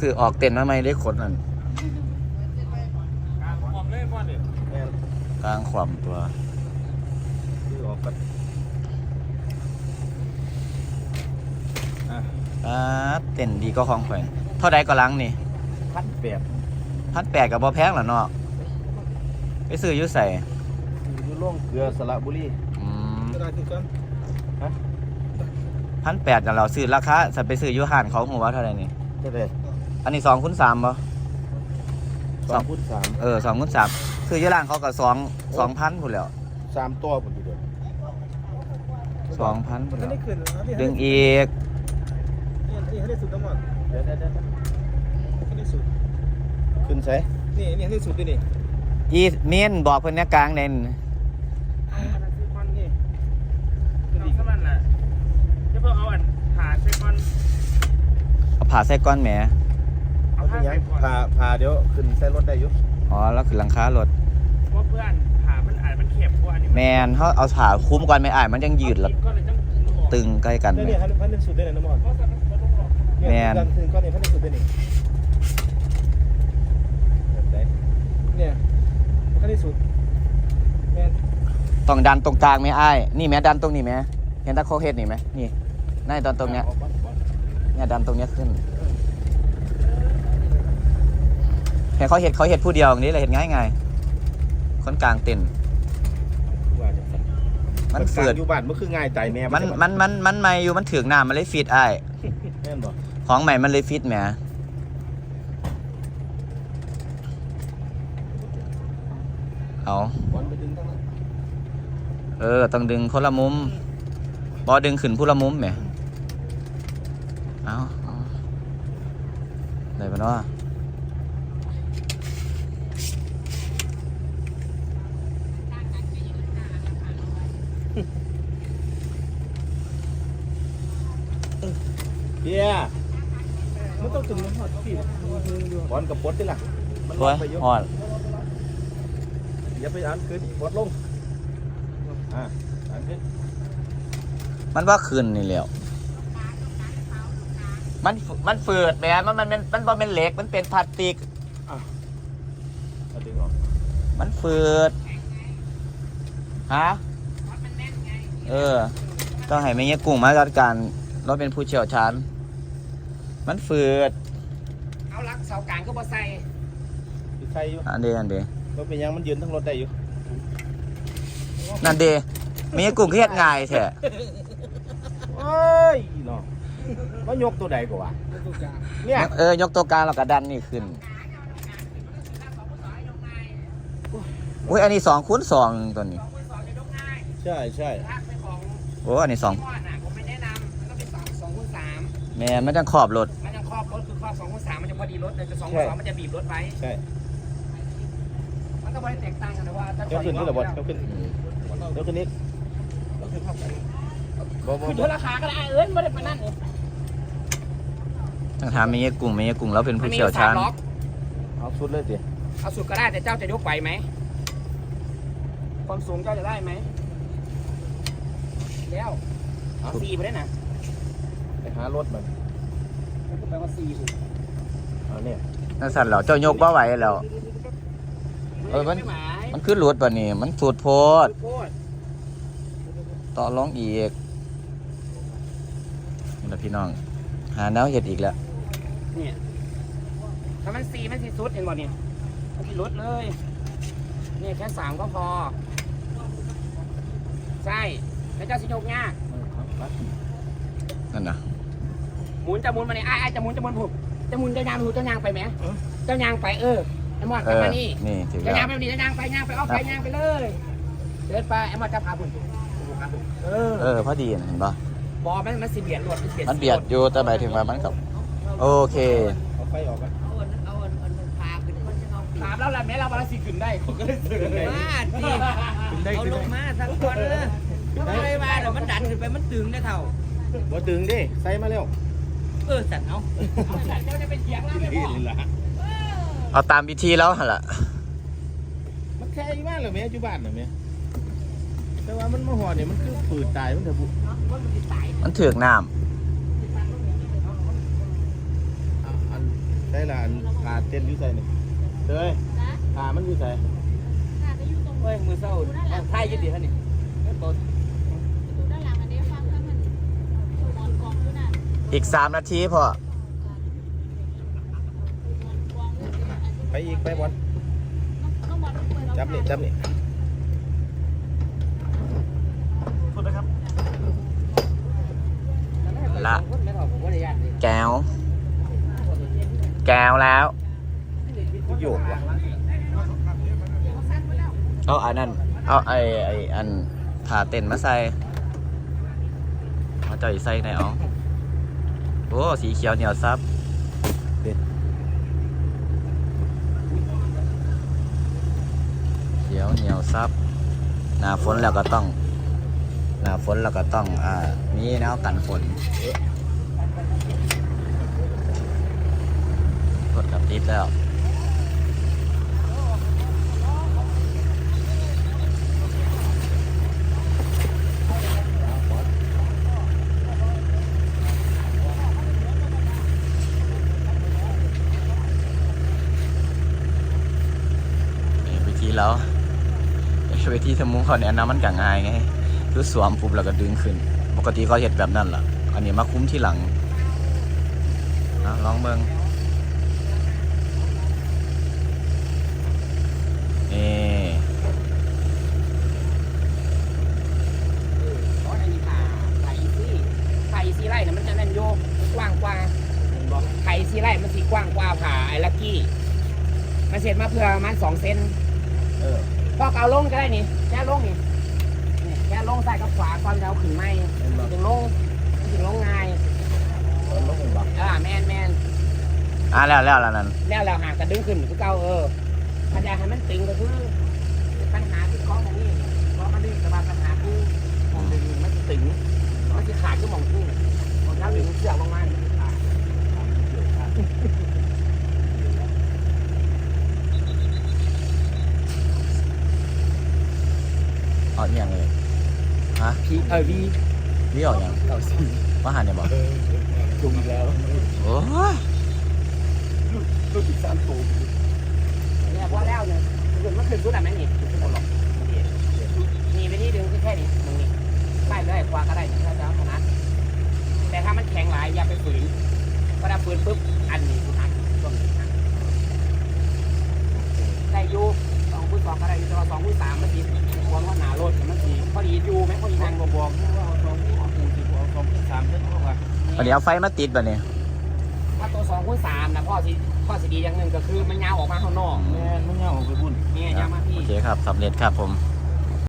ถือออกเต็นท์มาไหมได้ขนนั่นออกเลยบ่เนี่ยแม่นกลางขวามตัวซื้อออกกันอะอ่าเต็นท์ดีก็ของแขวนเท่าใดก็ลังนี่พันแปดพันแปดกับบ่แพงหรอเนาะไปซื้ออยู่ใส่อยู่โล่งเกลือสระบุรีอืมกระดาษที่กันพันแปดกับเราซื้อราคาสัไปซื้ออยู่ห้านเขาหัวาเท่าไหร่นี่ก็ได้ อันนี้สองคูณสามบ่สองพุทสามเออสองคูณสามซื้ออยู่ร้านเขากับสองสองพันพุ่นแล้วสามตัวผมทีเดียวสองพันพุ่นไม่แล้วได้ขึ้นนะที่ดึงอีกนี่ให้ได้สุดทั้งหมดเดี๋ยวเดี๋ยวเดี๋ยวให้ได้สุดขึ้นใส่นี่นี่ให้ได้สุดด้วยนี่อีเมียนบอกเพิ่นเนี่ยกลางเน้นนี่เอาสมันน่ะจะเพิ่งเอาอันผ่าใส่ก่อนเอาผ่าใส่ก้อนแหมเอาเอาผ้า ไปยังใส่ก่อนพาพาเดี๋ยวขึ้นใส่รถได้อยู่อ๋อแล้วคือหลังคารถเพราะเพื่อนผ่ามันอาจมันเข็บกว่าอันนี้แมนเขาเอาผ่าคุ้มก่อนไม่อ่านมันยังยืดแล้วก็เลยต้องตึงใกล้กันนี่ไหมนี่ให้ให้ได้สุดได้เลยน้ำมันเพราะฉะนั้นเราต้องรอแมนดันถึงก้อนนี้ให้ได้สุดได้นี่แบบไหนเนี่ยให้ได้สุดแมนต้องดันตรงกลางไหมอ้ายนี่แม่ดันตรงนี้ไหมเห็นตะโคเฮ็ดนี่ไหมนี่นั่นตอนตรงเนี้ยอาก่อนก่อนเนี่ยดันตรงเนี้ยขึ้น เห็นเขาเห็ดเขาเห็ดผู้เดียวอย่างนี้เลยเห็ดง่ายง่ายๆคนกลางเต็นว่าจะสั่นมันเฟืดอยู่บ้านมันคือง่ายใจแม่มันมันมันมันไม่อยู่มันถือกน้ำมันเลยฟิตอ้ายแม่นบ่ของใหม่มันเลยฟิตแหมเอาบอลไปดึงทั้งนั้นเออ ต้องดึงคนละมุมบอดึงขึ้นผู้ละมุมแหมเอาเอาได้ปะเนาะ เฮีย มันต้องถึงน้ำหอดสิบอลกับปลดนี่ล่ะมันลโอ้งยไปเยอะอ่อนอย่าไปอันขึ้นปลดลงอ่าอันขึ้นมันว่าขึ้นนี่แหล้วมันฝมันฝืดแหมมันมันมันมันบ่เป็นเหล็กมันเป็นพลาสติกเอาดึงออกมันฝืดฮะเออ ต้องให้แม่เงี้ยกุ้งมาจัดการเราเป็นผู้เชี่ยวชาญมันฝืดเอา ลักเสากลางก็บ่ใส่คือใครอยู่อันเดอันเดรถเป็นยังมันยืนทั้งรถได้อยู่นั่นเดมีกุ้งเครียดง่ายแท้โอ้ยเนาะมันยกตัวใดกว่าเนี่ยเออยกตัวกลางแล้วก็ดันนี่ขึ้นอุ้ยอันนี้สองคูณสองตัวนี้ ใช่ใช่ลากไปของโอ้อันนี้สองก้อนน่ไม่แนะนำมันก็เป็นสองสองคูณสามแม่มันจังขอบรถ มันยังครอบรถคือครอบสองคูณสามมันจะพอดีรถเลยจะสองคูณสองมันจะบีบรถไว้ใช่มันก็ไม่ได้แตกต่างกันนะว่าถ้าเดี๋ยวขึ้นนี่แหละบอลเดี๋ยวขึ้นเดี๋ยวขึ้นนิดบ่บ่คือบ่เท่าราคาก็ได้เอิ้นไม่ได้ปานนั่นนี่ต้องถามแม่เงี้ยกุ้งแม่เงี้ยกุ้งเราเป็นมัผู้นมีเชี่ยวสาชามญล็อกเอาสุดเลยสิเอาสุดก็ได้แต่เจ้าจะยกไหวไหมความสูงเจ้าจะได้ไหมแล้วเอาสี่ไปได้นะไปหารถมันมันก็ แปลว่าสี่ถูกเอาเนี่ยนั่นสั่นเหรอเจ้ายกบ่ไหวแล้ว เออมัน ไม่หมายมันคือรถป่ะนี่มันสูดโพดโคตรต่อร้องอีกนี่แหละพี่น้อง หาแนวเห็ดอีกแล้วเนี่ยถ้ามันสี่มันสี่สุดเห็นบ่เนี่ยมันสี่ลดเลย เนี่ยแค่สามก็พอ ใช่แล้วเจ้าสิยกยากนั่นนะ หมุนจะหมุนมาเนี่ยไอ้ไอ้ายจะหมุนจะหมุนผูกจะหมุนจะยางผูกจะยางไปไหมเจ้ายางไปเออไอ้หมอดเอกลับอมานี่นี่ถือจะแล้วยางไปนี่จะยางไปยางไปเอาไปยางไปเลยเดินไปไอ้หมอดจะพาคุณเออเออพอดีนะเห็นปะบอมันมันสิเบียดรถมันเบียดมันเบียดอยู่แต่หมายถึงว่ามันกับโอเคเอาไฟออกกันเอาอันเอาอันอันพาขึ้นคนจะเอาปีถามแล้วแหละแม้เราวันละสี่ขึ้นได้ผมก็เลยซื้อเลยมาสิเอาลงมาสักคนเลยไม่ได้มาเดี๋ยวมันดันขึ้นไปมันตึงได้เท่าบ่ตึงดิใส่มาเร็ว เออสัตว์เอาเจ้าจะเป็นเสียงแล้วไม่พอเอาตามวิธีแล้วหั่นล่ะมันแค่อยู่บ้านเหรอแม่อยู่บ้านเหรอแม่แต่ว่ามันมาหอเนี่ยมันคือปืดตายมันเถอะบุมันถือกน้อะอันได้ละอันขาเต้นอยู่ใส่นี่เด้ยขามันอยู่ใส่เฮ้ยมือเศร้าเอาไทยยืดดีท่านนี่ตัว อีกสามนาทีพอไปอีกไปบอลจับนี่จับนี่ละไม่ถอดผมว่าระยะนี่แก้ว แก้วแล้วโยกว่ะเอาอันนั้นเอาไอไออันผ่าเต็นท์มาใส่เอาเจ่อยใส่ในเอา โอ้สีเขียวเหนียวซับเขียวเหนียวซับหน้าฝนแล้วก็ต้องหน้าฝนแล้วก็ต้องอ่ามีแนวกันฝนกดกับติดแล้ว นี่วิธีแล้ว วิธีทำมุ้งเขาเนี่ยนะมันกัง่ายไงคือสวมปุ๊บแล้วก็ดึงขึ้น ปกติเขาเห็ดแบบนั้นแหละอันนี้มาคุ้มที่หลังนะลองเบิงนี่เพราะอันนี้ค่ะไข่ซีไข่ซีไร่เนี่ยมันจะนั่นโยกกว้างกว่าไข่ซีไร่มันสีกว้างกว่าผ่าไอ้ลักกี้มันเสร็จมาเพื่อมันสองเซน ก็เอาลงก็ได้นี่แค่ลงนี่นี่แค่ลงใส่กับขวาก่อนแล้วขึ้นไม่ถึงลงถึงลงง่ายลงบักอ่าแมนแมนอะแล้วแล้วแล้วนั่นแล้วเราหากระดึงขึ้นคือเก่าเออพยายาให้มันตึงก็คือปัญหาที่ก้องมันดึงแต่ว่าปัญหาคือมองดึงมันจะตึงมันจะขาดก็มองขึ้นแล้วดึงเสือกลงมามันจะขาด เอาอหย่างเลยฮะพีเออวีนี่ออกอย่างเก้าสี่ว่าหันเนี่ยบอกจุงอีกแล้วโอ้ยลูกอีกสามตัวเนี่ยพอแล้วเนี่ยขึ้นมันขึ้นสุดอะแม่นี่ขึ้นหมดหรอกนี่ไปที่ดึงคือแค่นี้ตรงนี้ไปเลยขวาก็ได้ถ้าจะเอาถนัดแต่ถ้ามันแข็งหลายอย่าไปฝืนก็ถ้าฝืนปุ๊บอันนี้คือหักช่วงนี้หักได้อยูสองพื้นสองก็ได้อยู่แต่ว่าสองพื้นสามมันดีควรว่าหนารถมันดีพ อดีอยูไหมพอดีทาทางงบ่บอกว่าเอาสองเอาปูสิเอาสองคูณสามเท่านั้นว่าวันนี้เอาไฟมาติดแบบนี้ถ้าตัวสองคูณสามนะพ่อสิพ่อสิดีอย่างหนึ่งก็คือมันยาวออกมาข้างนอกแม่นมันยาวออกไปพุ่นเนี่ยยาวมาพี่ โอเคครับสำเร็จครับผม